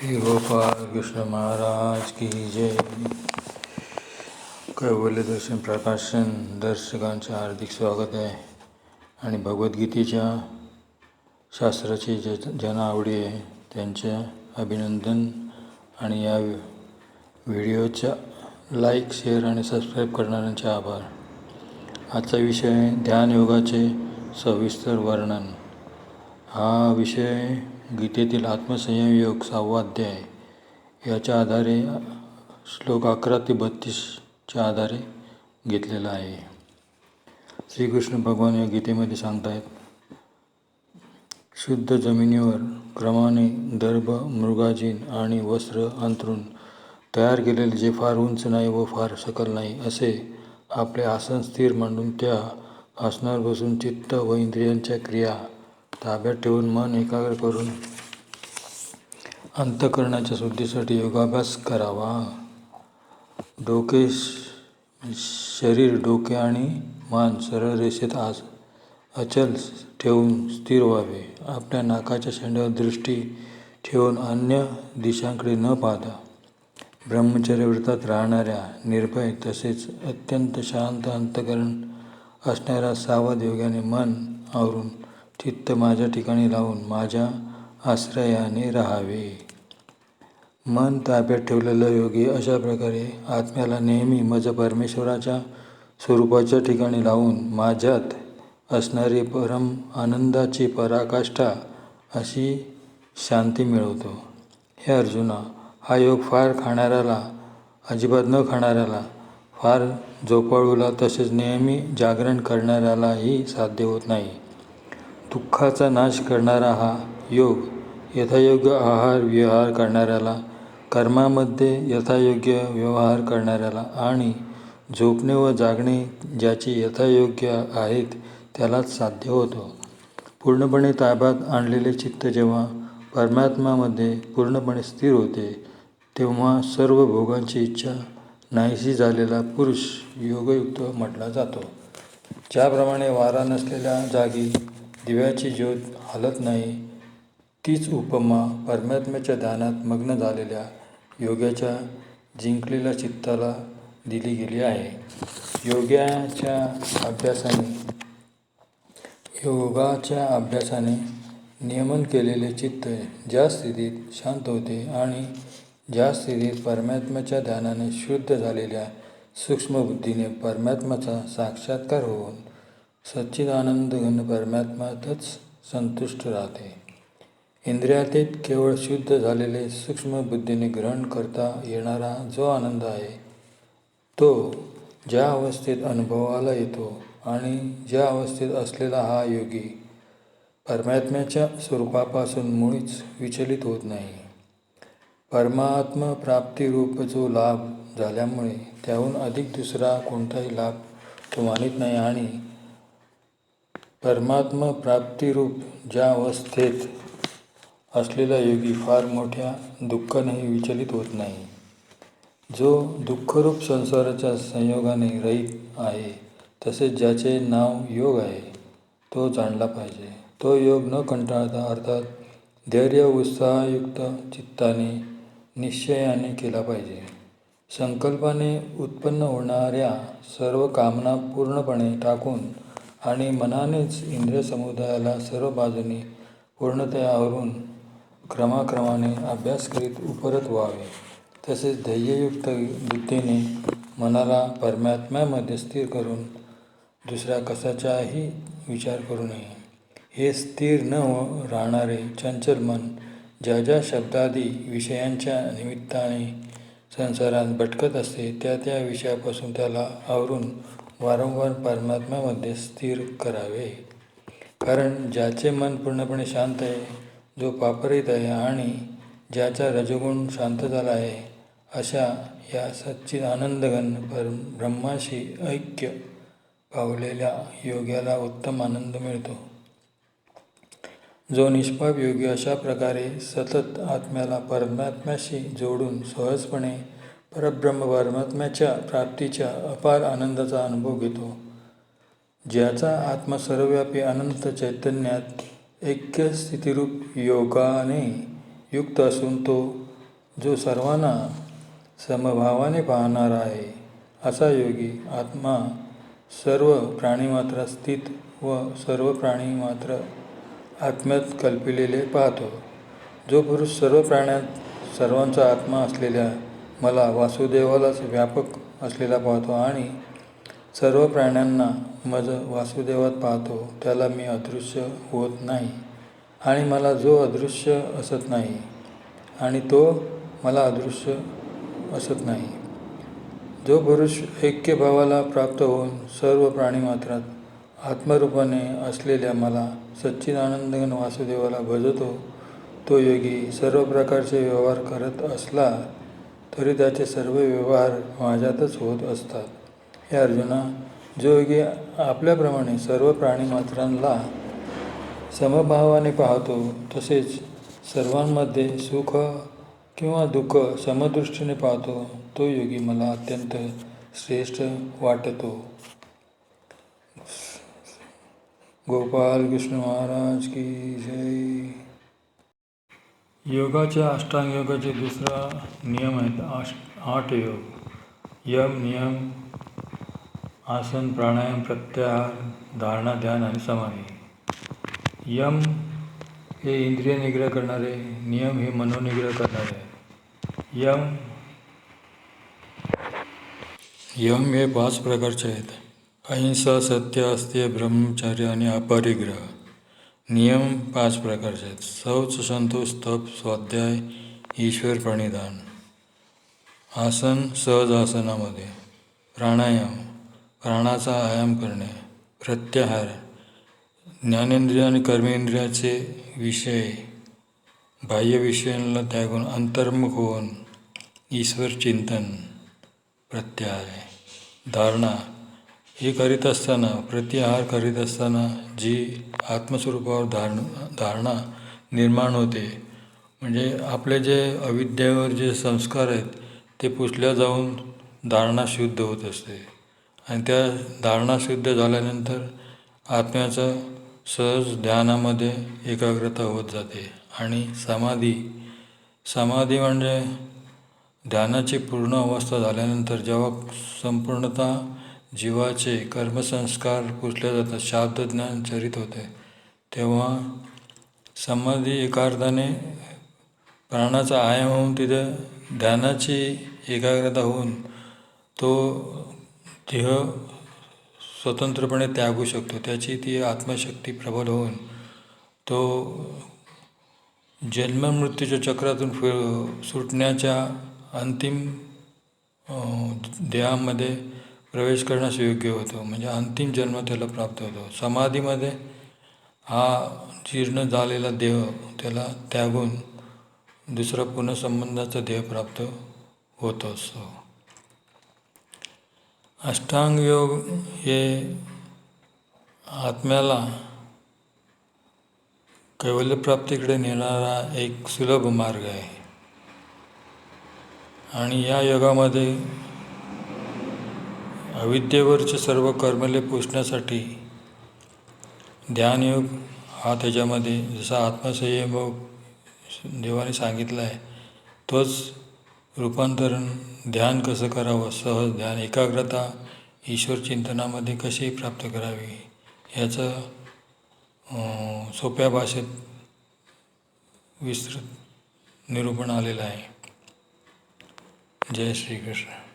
श्री गोपाल कृष्ण महाराज की जय। कैवल्य दर्शन प्रकाशन दर्शकांचे हार्दिक स्वागत आहे आणि भगवद्गीतेच्या शास्त्राची जे ज्यांना आवडी आहे त्यांचे अभिनंदन. आणि या व्हिडिओच्या लाईक शेअर आणि सबस्क्राईब करणाऱ्यांचे आभार. आजचा विषय ध्यानयोगाचे सविस्तर वर्णन. हा विषय गीतेतील आत्मसंयम योग सहावा अध्याय. याच्या आधारे श्लोक अकरा ते बत्तीसच्या आधारे घेतलेला आहे. श्रीकृष्ण भगवान या गीतेमध्ये सांगतायत शुद्ध जमिनीवर क्रमाने दर्भ मृगाजीन आणि वस्त्र अंतरून तयार केलेले जे फार उंच नाही व फार सकल नाही असे आपले आसन स्थिर मांडून त्या आसनावर बसून चित्त व इंद्रियांच्या क्रिया ताब्यात ठेवून मन एकाग्र करून अंतकरणाच्या शुद्धीसाठी योगाभ्यास करावा. डोके शरीर डोके आणि मान सरळ रेषेत आज अचल ठेवून स्थिर व्हावे. आपल्या नाकाच्या शेंड्यावर दृष्टी ठेवून अन्य दिशांकडे न पाहता ब्रह्मचर्य व्रतात राहणाऱ्या निर्भय तसेच अत्यंत शांत अंतकरण असणाऱ्या सावध योग्याने मन आवरून चित्त माझ्या ठिकाणी लावून माझ्या आश्रयाने राहावे. मन ताब्यात ठेवलेलं योगी अशा प्रकारे आत्म्याला नेहमी मज परमेश्वराच्या स्वरूपाच्या ठिकाणी लावून माझ्यात असणारी परम आनंदाची पराकाष्ठा अशी शांती मिळवतो. हे अर्जुना हा योग फार खाणाऱ्याला अजिबात न खाणाऱ्याला फार झोपाळूला तसेच नेहमी जागरण करणाऱ्यालाही साध्य होत नाही. दुःखाचा नाश करणारा हा योग यथायोग्य आहार विहार करणाऱ्याला कर्मामध्ये यथायोग्य व्यवहार करणाऱ्याला आणि झोपणे व जागणे ज्याची यथायोग्य आहेत त्यालाच साध्य होतो. पूर्णपणे ताब्यात आणलेले चित्त जेव्हा परमात्मामध्ये पूर्णपणे स्थिर होते तेव्हा सर्व भोगांची इच्छा नाहीशी झालेला पुरुष योगयुक्त म्हटला जातो. ज्याप्रमाणे वारा नसलेल्या जागी दिव्याची ज्योत हलत नाही तीच उपमा परमात्म्याच्या ध्यानात मग्न झालेल्या योग्याच्या जिंकलेल्या चित्ताला दिली गेली आहे. योग्याच्या अभ्यासाने योगाच्या अभ्यासाने नियमन केलेले चित्त ज्या स्थितीत शांत होते आणि ज्या स्थितीत परमात्म्याच्या ध्यानाने शुद्ध झालेल्या सूक्ष्म बुद्धीने परमात्म्याचा साक्षात्कार होऊन सच्चिदानंद घन परमात्म्यातच संतुष्ट राहते. इंद्रियातीत केवळ शुद्ध झालेले सूक्ष्म बुद्धीने ग्रहण करता येणारा जो आनंद आहे तो ज्या अवस्थेत अनुभवाला येतो आणि ज्या अवस्थेत असलेला हा योगी परमात्म्याच्या स्वरूपापासून मुळीच विचलित होत नाही. परमात्म प्राप्तीरूप जो लाभ झाल्यामुळे त्याहून अधिक दुसरा कोणताही लाभ तो मानित नाही आणि परमात्म प्राप्तिरूप ज्या अवस्थेत असलेला योगी फार मोठ्या दुःखानेही विचलित होत नाही. जो दुःखरूप संसाराच्या संयोगाने रहित आहे तसेच ज्याचे नाव योग आहे तो जाणला पाहिजे. तो योग न कंटाळता अर्थात धैर्य उत्साहयुक्त चित्ताने निश्चयाने केला पाहिजे. संकल्पाने उत्पन्न होणाऱ्या सर्व कामना पूर्णपणे टाकून आणि मनानेच इंद्रिय समुदायाला सर्व बाजूने पूर्णतया आवरून क्रमाक्रमाने अभ्यास करीत उपरत व्हावे. तसेच ध्येययुक्त बुद्धीने मनाला परमात्म्यामध्ये स्थिर करून दुसऱ्या कशाचाही विचार करू नये. हे स्थिर न हो राहणारे चंचल मन ज्या ज्या शब्दादी विषयांच्या निमित्ताने संसारात भटकत असते त्या त्या विषयापासून त्याला आवरून वारंवार परमात्म्यामध्ये स्थिर करावे. कारण ज्याचे मन पूर्णपणे शांत आहे जो पापरित आहे आणि ज्याचा रजगुण शांत झाला आहे अशा या सच्चिद आनंदघन पर ब्रह्माशी ऐक्य पावलेल्या योग्याला उत्तम आनंद मिळतो. जो निष्पाप योगी अशा प्रकारे सतत आत्म्याला परमात्म्याशी जोडून सहजपणे परब्रह्म परमात्म्याच्या प्राप्तीच्या अपार आनंदाचा अनुभव घेतो. ज्याचा आत्मा सर्वव्यापी अनंत चैतन्यात ऐक्य स्थितिरूप योगाने युक्त असून तो जो सर्वांना समभावाने पाहणारा आहे असा योगी आत्मा सर्व प्राणीमात्रात स्थित व सर्व प्राणी मात्र आत्म्यात कल्पिलेले पाहतो. जो पुरुष सर्व प्राण्यात सर्वांचा आत्मा असलेल्या मला वासुदेवालाच व्यापक असलेला पाहतो आणि सर्व प्राण्यांना माझं वासुदेवात पाहतो त्याला मी अदृश्य होत नाही आणि मला जो अदृश्य असत नाही आणि तो मला अदृश्य असत नाही. जो पुरुष ऐक्यभावाला प्राप्त होऊन सर्व प्राणीमात्रात आत्मरूपाने असलेल्या मला सच्चिदानंदन वासुदेवाला भजतो तो योगी सर्व प्रकारचे व्यवहार करत असला तरी त्याचे सर्व व्यवहार माझ्यातच होत असतात. हे अर्जुना जो योगी आपल्याप्रमाणे सर्व प्राणीमात्रांना समभावाने पाहतो तसेच सर्वांमध्ये सुख किंवा दुःख समदृष्टीने पाहतो तो योगी मला अत्यंत श्रेष्ठ वाटतो. गोपाल कृष्ण महाराज की जय. योगाच्या अष्टांग योगाचे दुसरा नियम आहेत आश आठ योग. यम नियम आसन प्राणायाम प्रत्याहार धारणा ध्यान आणि समाधी. यम हे इंद्रिय निग्रह करणारे नियम हे मनोनिग्रह करणारे. यम यम हे पाच प्रकारचे आहेत. अहिंसा सत्य अस्त्य ब्रह्मचर्य आणि अपरिग्रह नियम पाच प्रकारचे आहेत. शौच संतोष तप स्वाध्याय ईश्वर प्रणिधान. आसन सहज आसनामध्ये. प्राणायाम प्राणाचा आयाम करणे प्रत्याहार ज्ञानेंद्रिय आणि कर्मेंद्रियाचे विषय बाह्य विषयांना त्यागून अंतर्मुख होऊन ईश्वर चिंतन प्रत्याहार धारणा हे करीत असताना प्रत्याहार करीत असताना जी आत्मस्वरूपावर धारण धारणा निर्माण होते म्हणजे आपले जे अविद्येवर जे संस्कार आहेत ते पुसल्या जाऊन धारणा शुद्ध होत असते. आणि त्या धारणा शुद्ध झाल्यानंतर आत्म्याचं सहज ध्यानामध्ये एकाग्रता होत जाते. आणि समाधी समाधी म्हणजे ध्यानाची पूर्ण अवस्था झाल्यानंतर जेव्हा संपूर्णतः जीवाचे कर्मसंस्कार पुसले जातात. शाब्दज्ञान चरित होते. तेव्हा समाधी एका अर्थाने प्राणाचा आयाम होऊन तिथे ध्यानाची एकाग्रता होऊन तो देह स्वतंत्रपणे त्यागू शकतो. त्याची ती आत्मशक्ती प्रबल होऊन तो जन्ममृत्यूच्या चक्रातून फिर सुटण्याच्या अंतिम देहामध्ये प्रवेश करण्यास योग्य होतो. म्हणजे अंतिम जन्म त्याला प्राप्त होतो. समाधीमध्ये हा जीर्ण झालेला देह त्याला त्यागून दुसरा पुनःसंबंधाचा देह प्राप्त होत असतो. अष्टांग योग हे आत्म्याला कैवल्यप्राप्तीकडे नेणारा एक सुलभ मार्ग आहे. आणि या योगामध्ये अविद्येवरचे सर्व कर्मले पुसण्यासाठी ध्यानयोग हा त्याच्यामध्ये जसा आत्मसंयम देवाने सांगितला आहे तोच रूपांतरण ध्यान कसं करावं सहज ध्यान एकाग्रता ईश्वर चिंतनामध्ये कशी प्राप्त करावी याचं सोप्या भाषेत विस्तृत निरूपण आलेलं आहे. जय श्रीकृष्ण.